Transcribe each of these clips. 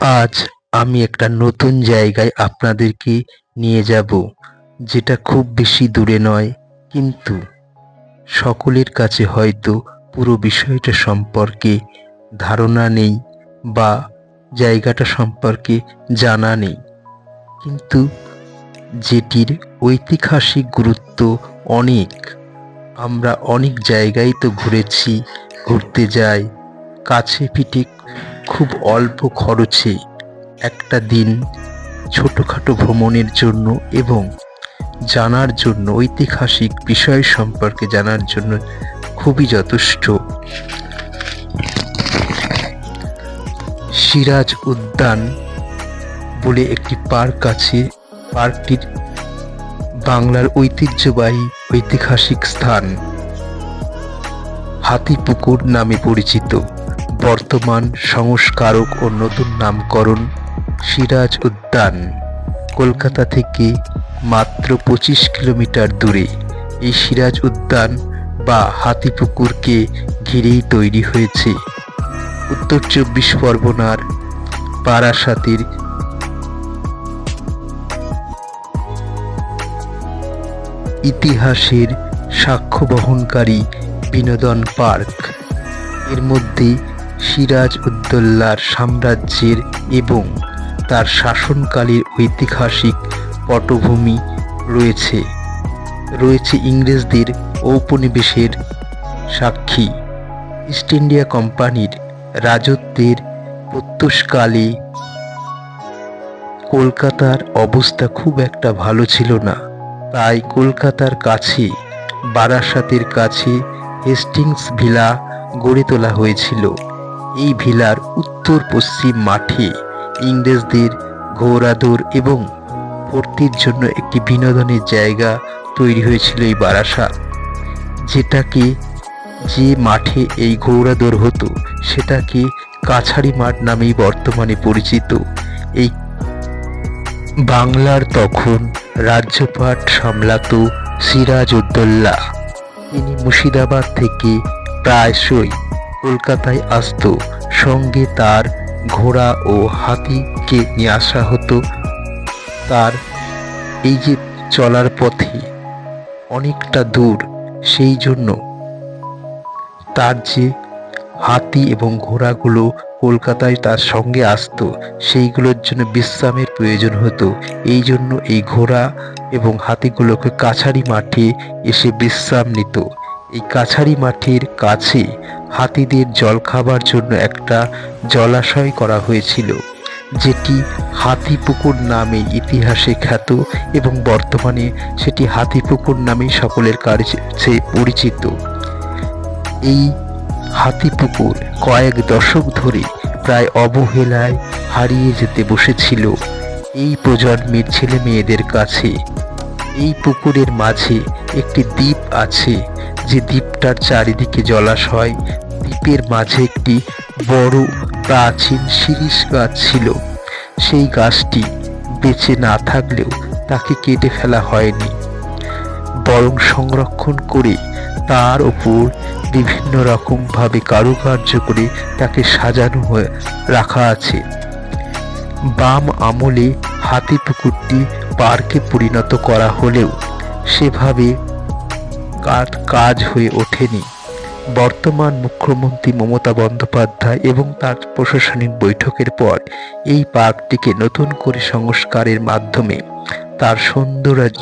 আজ আমি একটা নতুন জায়গায় আপনাদেরকে নিয়ে যাব, যেটা খুব বেশি দূরে নয়, কিন্তু সকলের কাছে হয়তো পুরো বিষয়টা সম্পর্কে ধারণা নেই বা জায়গাটা সম্পর্কে জানা নেই। কিন্তু যেটির ঐতিহাসিক গুরুত্ব অনেক। আমরা অনেক জায়গায় তো ঘুরেছি, ঘুরতে যাই, কাছে পিঠে খুব অল্প খরচে একটা দিন ছোটোখাটো ভ্রমণের জন্য এবং জানার জন্য, ঐতিহাসিক বিষয় সম্পর্কে জানার জন্য খুবই যথেষ্ট। সিরাজ উদ্যান বলে একটি পার্ক আছে। পার্কটির বাংলার ঐতিহ্যবাহী ঐতিহাসিক স্থান হাতিপুকুর নামে পরিচিত। বর্তমান সংস্কারক ও নতুন নামকরণ সিরাজ উদ্যান। কলকাতা থেকে মাত্র পঁচিশ কিলোমিটার দূরে। এই সিরাজ উদ্যান বা হাতিপুকুরকে ঘিরেই তৈরি হয়েছে। উত্তর চব্বিশ পরগনার বারাসাতের ইতিহাসের সাক্ষ্য বহনকারী বিনোদন পার্ক। এর মধ্যে সিরাজ উদ্দৌলার সাম্রাজ্যের এবং তার শাসনকালের ঐতিহাসিক পটভূমি রয়েছে। রয়েছে ইংরেজদের ঔপনিবেশের সাক্ষী। ইস্ট ইন্ডিয়া কোম্পানির রাজত্বের প্রত্যুষকালে কলকাতার অবস্থা খুব একটা ভালো ছিল না। তাই কলকাতার কাছে, বারাসাতের কাছে, হেস্টিংস ভিলা গড়ে তোলা হয়েছিল। এই ভিলার উত্তর পশ্চিম মাঠে ইংরেজদের ঘোড়াদৌড় এবং ভর্তির জন্য একটি বিনোদনের জায়গা তৈরি হয়েছিল এই বারাসাত যেটাকে যে মাঠে এই ঘোড়াদৌড় হতো, সেটাকে কাছারি মাঠ নামেই বর্তমানে পরিচিত। এই বাংলার তখন রাজ্যপাট সামলাত সিরাজ উদ্দৌলা তিনি মুর্শিদাবাদ থেকে প্রায়শই কলকাতায় আসত। সঙ্গে তার ঘোড়া ও হাতিকে নিয়ে আসা হতো তার এই যে চলার পথে। অনেকটা দূর। সেই জন্য তার যে হাতি এবং ঘোড়াগুলো কলকাতায় তার সঙ্গে আসতো, সেইগুলোর জন্য বিশ্রামের প্রয়োজন হতো। এই জন্য এই ঘোড়া এবং হাতিগুলোকে কাছারি মাঠে এসে বিশ্রাম নিত। এই কাছারি মাঠের কাছে হাতিদের জল খাবার জন্য একটা জলাশয় করা হয়েছিল, যেটি হাতিপুকুর নামে ইতিহাসে খ্যাত এবং বর্তমানে সেটি হাতিপুকুর নামেই সকলের কাছে পরিচিত। এই হাতিপুকুর কয়েক দশক ধরে প্রায় অবহেলায় হারিয়ে যেতে বসেছিল এই প্রজন্মের ছেলে মেয়েদের কাছে। এই পুকুরের মাঝে একটি দ্বীপ আছে যে দ্বীপটার চারিদিকে জলাশয় দ্বীপের মাঝে একটি বড় প্রাচীন শিরিষ গাছ ছিল। সেই গাছটি বেঁচে না থাকলেও তাকে কেটে ফেলা হয়নি। বরং সংরক্ষণ করে তার ওপর বিভিন্ন রকমভাবে কারুকার্য করে তাকে সাজানো হয়ে রাখা আছে। বাম আমলে হাতি পুকুরটি পার্কে পরিণত করা হলেও সেভাবে কাজ কাজ হয়ে ওঠেনি। বর্তমান মুখ্যমন্ত্রী মমতা বন্দ্যোপাধ্যায় এবং তার প্রশাসনিক বৈঠকের পর এই পার্কটিকে নতুন করে সংস্কারের মাধ্যমে, তার সৌন্দর্য,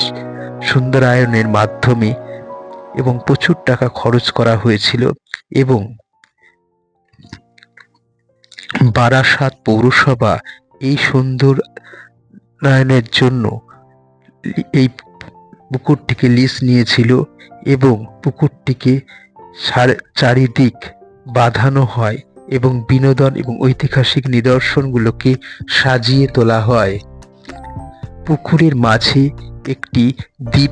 সুন্দরায়নের মাধ্যমে এবং প্রচুর টাকা খরচ করা হয়েছিল এবং বারাসাত পৌরসভা এই সুন্দরায়নের জন্য এই পুকুরটিকে লিজ নিয়েছিল এবং পুকুরটিকে চারিদিক বাঁধানো হয় এবং বিনোদন এবং ঐতিহাসিক নিদর্শনগুলোকে সাজিয়ে তোলা হয়। পুকুরের মাঝে একটি দ্বীপ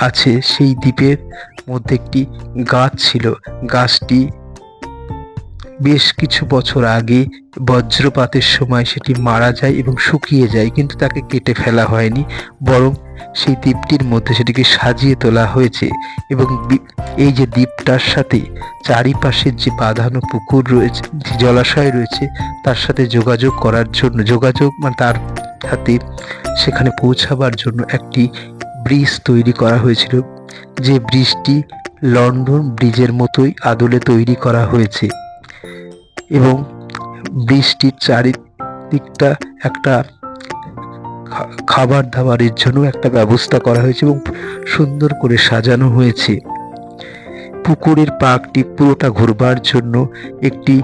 আছে, সেই দ্বীপের মধ্যে একটি গাছ ছিল। গাছটি বেশ কিছু বছর আগে বজ্রপাতের সময় সেটি মারা যায় এবং শুকিয়ে যায়, কিন্তু তাকে কেটে ফেলা হয়নি, বরং সেই দ্বীপটির মধ্যে সেটিকে সাজিয়ে তোলা হয়েছে এবং এই যে দ্বীপটার সাথে চারিপাশের যে বাঁধানো পুকুর রয়েছে, যে জলাশয় রয়েছে, তার সাথে যোগাযোগ করার জন্য, যোগাযোগ মানে তার সাথে সেখানে পৌঁছাবার জন্য একটি ব্রিজ তৈরি করা হয়েছিল। যে ব্রিজটি লন্ডন ব্রিজের মতোই আদলে তৈরি করা হয়েছে। এবং ব্রিজটির চারিদিকটা একটা খাবার দাবারের জন্য একটা ব্যবস্থা করা হয়েছে এবং সুন্দর করে সাজানো হয়েছে। পুকুরের পার্কটি পুরোটা ঘুরবার জন্য একটি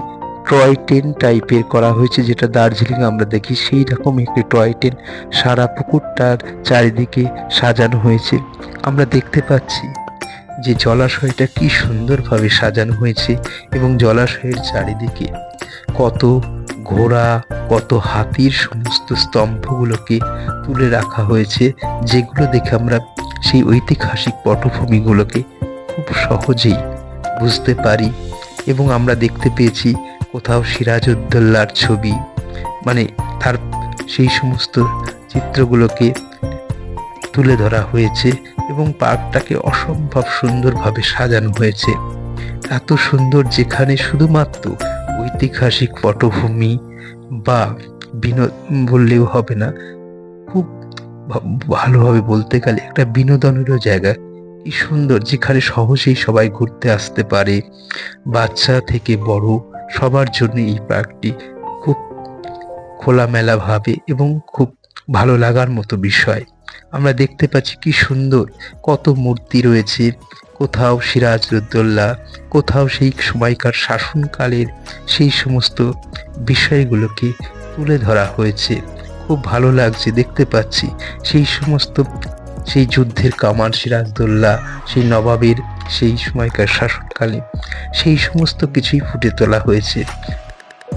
টয় ট্রেন টাইপের করা হয়েছে, যেটা দার্জিলিং আমরা দেখি। সেই রকম একটি টয় ট্রেন সারা পুকুরটার চারিদিকে সাজানো হয়েছে। আমরা দেখতে পাচ্ছি যে জলাশয়টা কি সুন্দরভাবে সাজানো হয়েছে এবং জলাশয়ের চারিদিকে কত ঘোড়া, কত হাতির সমস্ত স্তম্ভগুলোকে তুলে রাখা হয়েছে, যেগুলো দেখে আমরা সেই ঐতিহাসিক পটভূমিগুলোকে খুব সহজেই বুঝতে পারি এবং আমরা দেখতে পেয়েছি কোথাও সিরাজউদ্দৌলার ছবি মানে তার সেই সমস্ত চিত্রগুলোকে তুলে ধরা হয়েছে। এবং পার্কটাকে অসম্ভব সুন্দরভাবে সাজানো হয়েছে। এত সুন্দর যেখানে শুধুমাত্র ঐতিহাসিক পটভূমি বা বিনোদ, বললেও হবে না, খুব ভালোভাবে বলতে গেলে একটা বিনোদনেরও জায়গা। কি সুন্দর যেখানে সহজেই সবাই ঘুরতে আসতে পারে। বাচ্চা থেকে বড় সবার জন্য এই পার্কটি খুব খোলামেলাভাবে এবং খুব ভালো লাগার মতো বিষয়। আমরা দেখতে পাচ্ছি কি সুন্দর, কত মূর্তি রয়েছে, কোথাও সিরাজউদ্দৌলা, কোথাও সেই সময়কার শাসনকালের সেই সমস্ত বিষয়গুলোকে তুলে ধরা হয়েছে। খুব ভালো লাগছে, দেখতে পাচ্ছি। সেই সমস্ত, সেই যুদ্ধের কামান সিরাজদৌল্লা সেই নবাবের সেই সময়কার শাসনকালে, সেই সমস্ত কিছুই ফুটে তোলা হয়েছে।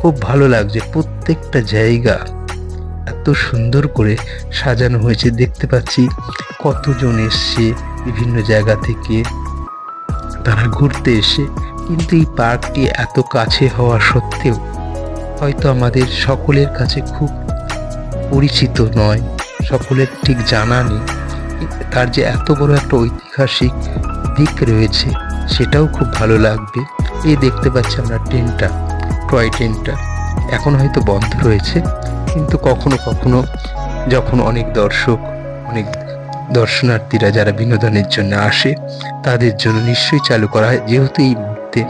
খুব ভালো লাগছে, প্রত্যেকটা জায়গা এত সুন্দর করে সাজানো হয়েছে। দেখতে পাচ্ছি কতজন এসছে বিভিন্ন জায়গা থেকে। তারা ঘুরতে এসে, কিন্তু এই পার্কটি এত কাছে হওয়া সত্ত্বেও হয়তো আমাদের সকলের কাছে খুব পরিচিত নয়। সকলের ঠিক জানা নেই। তার যে এত বড় একটা ঐতিহাসিক দিক রয়েছে, সেটাও খুব ভালো লাগবে। এই দেখতে পাচ্ছি আমরা ট্রেনটা, টয় ট্রেনটা। এখন হয়তো বন্ধ রয়েছে। কিন্তু কখনো কখনো যখন অনেক দর্শক, অনেক দর্শনার্থীরা যারা বিনোদনের জন্য আসে, তাদের জন্য নিশ্চয়ই চালু করা হয়। যেহেতু এই মুহূর্তে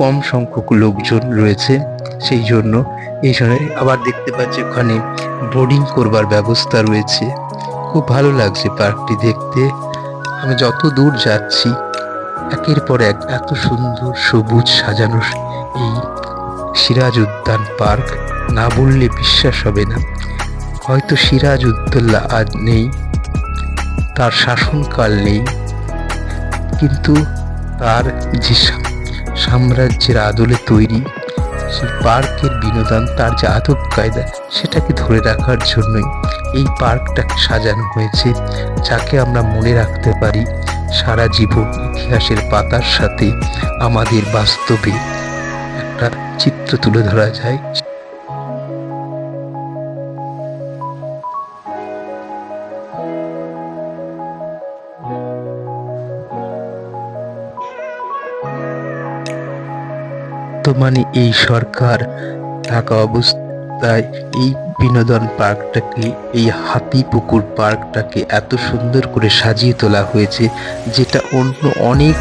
কম সংখ্যক লোকজন রয়েছে, সেই জন্য এই সময় আবার দেখতে পাচ্ছি ওখানে বোর্ডিং করবার ব্যবস্থা রয়েছে। খুব ভালো লাগছে পার্কটি দেখতে। আমি যত দূর যাচ্ছি, একের পর এক এত সুন্দর সবুজ সাজানো এই সিরাজ উদ্যান পার্ক না বললে বিশ্বাস হবে না। হয়তো সিরাজ উদ্দৌলা আজ নেই, তার শাসনকাল নেই, কিন্তু তার যে সাম্রাজ্যের আদলে তৈরি, সেই পার্কের বিনোদন, তার যে আদব কায়দা, সেটাকে ধরে রাখার জন্যই এই পার্কটাকে সাজানো হয়েছে, যাকে আমরা মনে রাখতে পারি সারা জীবন ইতিহাসের পাতার সাথে আমাদের বাস্তবে একটা চিত্র তুলে ধরা যায়। বর্তমানে এই সরকার থাকা অবস্থায় এই বিনোদন পার্কটাকে, এই হাতি পুকুর পার্কটাকে এত সুন্দর করে সাজিয়ে তোলা হয়েছে, যেটা অন্য অনেক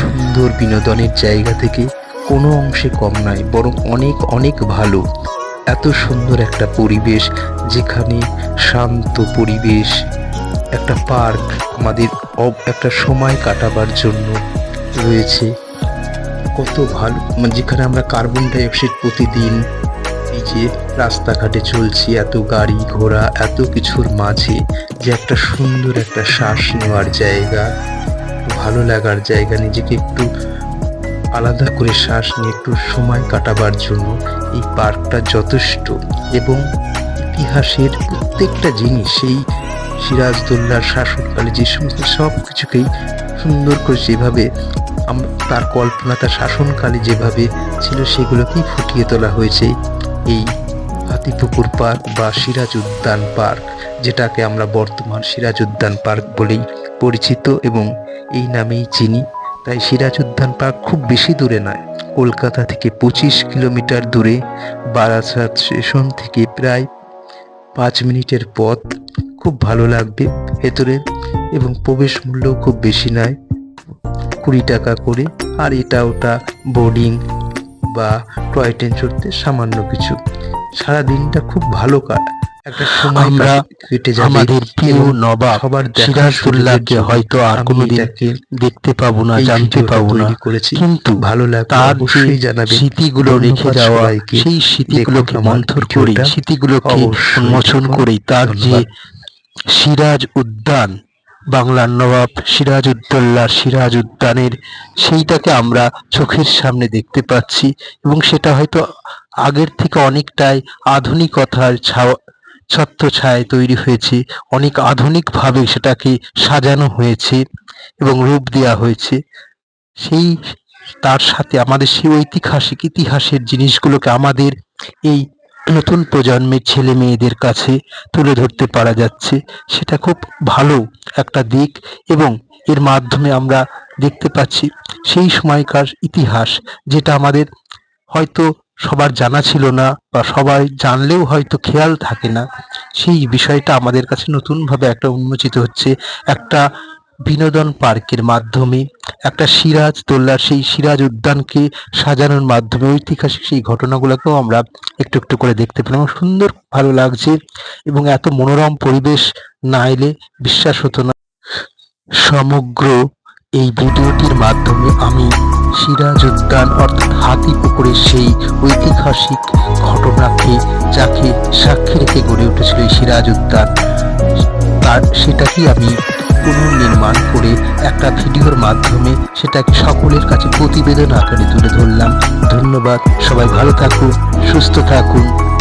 সুন্দর বিনোদনের জায়গা থেকে কোনো অংশে কম নয়, বরং অনেক অনেক ভালো। এত সুন্দর একটা পরিবেশ, যেখানে শান্ত পরিবেশ, একটা পার্ক আমাদের একটা সময় কাটাবার জন্য রয়েছে। কত ভালো। মানে যেখানে আমরা কার্বন ডাইঅক্সাইড প্রতিদিন যে রাস্তাঘাটে চলছি, এত গাড়ি ঘোড়া, এত কিছুর মাঝে যে একটা সুন্দর একটা শ্বাস নেওয়ার জায়গা, ভালো লাগার জায়গা, নিজেকে একটু আলাদা করে শ্বাস নিয়ে একটু সময় কাটাবার জন্য এই পার্কটা যথেষ্ট এবং ইতিহাসের প্রত্যেকটা জিনিস, সেই সিরাজদৌল্লার শাসনকালে যে সমস্ত সব কিছুকেই সুন্দর করে যেভাবে তার কল্পনা তার শাসনকালে যেভাবে ছিল সেগুলোকেই ফুটিয়ে তোলা হয়েছে। এই হাতিপুকুর পার্ক বা সিরাজ উদ্যান পার্ক, যেটাকে আমরা বর্তমান সিরাজ উদ্যান পার্ক বলেই পরিচিত এবং এই নামেই চিনি। তাই সিরাজ উদ্যান পার্ক খুব বেশি দূরে নয়, কলকাতা থেকে পঁচিশ কিলোমিটার দূরে। বারাসাত স্টেশন থেকে প্রায় পাঁচ মিনিটের পথ। খুব ভালো লাগবে ভেতরে এবং প্রবেশ মূল্য খুব বেশি নয়। কুড়ি টাকা করে। আর এটা ওটা বোর্ডিং বা টয় ট্রেন চড়তে সামান্য কিছু। সারা দিনটা খুব ভালো কাট। একটা সময় আমরা কেটে যাবে। আমাদের প্রিয় নবাব দেখার হয়তো আর কোনোদিন দেখতে পাবো না জানতে পাবো না। কিন্তু ভালো লাগলে তার অবশ্যই জানাবেন। স্মৃতিগুলো রেখে যাওয়া। সেই স্মৃতিগুলোকে মন্থর করে স্মৃতিগুলোকে উন্মোচন করে। তার যে সিরাজ উদ্যান বাংলার নবাব সিরাজ উদ্দৌলা সিরাজ উদ্যানের সেইটাকে আমরা চোখের সামনে দেখতে পাচ্ছি এবং সেটা হয়তো আগের থেকে অনেকটাই আধুনিকতার ছাওয়া ছত্রছায়ায় তৈরি হয়েছে, অনেক আধুনিকভাবে সেটাকে সাজানো হয়েছে এবং রূপ দেওয়া হয়েছে। সেই, তার সাথে আমাদের সেই ঐতিহাসিক ইতিহাসের জিনিসগুলোকে আমাদের এই নতুন প্রজন্মের ছেলে মেয়েদের কাছে তুলে ধরতে পারা যাচ্ছে, সেটা খুব ভালো একটা দিক এবং এর মাধ্যমে আমরা দেখতে পাচ্ছি সেই সময়কার ইতিহাস যেটা আমাদের হয়তো সবার জানা ছিল না বা সবাই জানলেও হয়তো খেয়াল থাকে না। সেই বিষয়টা আমাদের কাছে নতুনভাবে একটা উন্মোচিত হচ্ছে, একটা বিনোদন পার্কের মাধ্যমে একটা সিরাজ দোল্লার সেই সিরাজ উদ্যানকে সাজানোর মাধ্যমে ঐতিহাসিক সেই ঘটনাগুলোকেও আমরা একটু একটু করে দেখতে পেলাম। সুন্দর ভালো লাগছে এবং এত মনোরম পরিবেশ না এলে বিশ্বাস হতো না। সমগ্র এই ভিডিওটির মাধ্যমে আমি সিরাজ উদ্যান অর্থাৎ হাতি পুকুরের সেই ঐতিহাসিক ঘটনাকে যাকে সাক্ষী রেখে গড়ে উঠেছিল এই সিরাজ উদ্যান, তার সেটাকেই আমি পুনর্নির্মাণ করে একটা ভিডিওর মাধ্যমে সেটাকে সকলের কাছে প্রতিবেদন আকারে তুলে ধরলাম। ধন্যবাদ, সবাই ভালো থাকুন, সুস্থ থাকুন।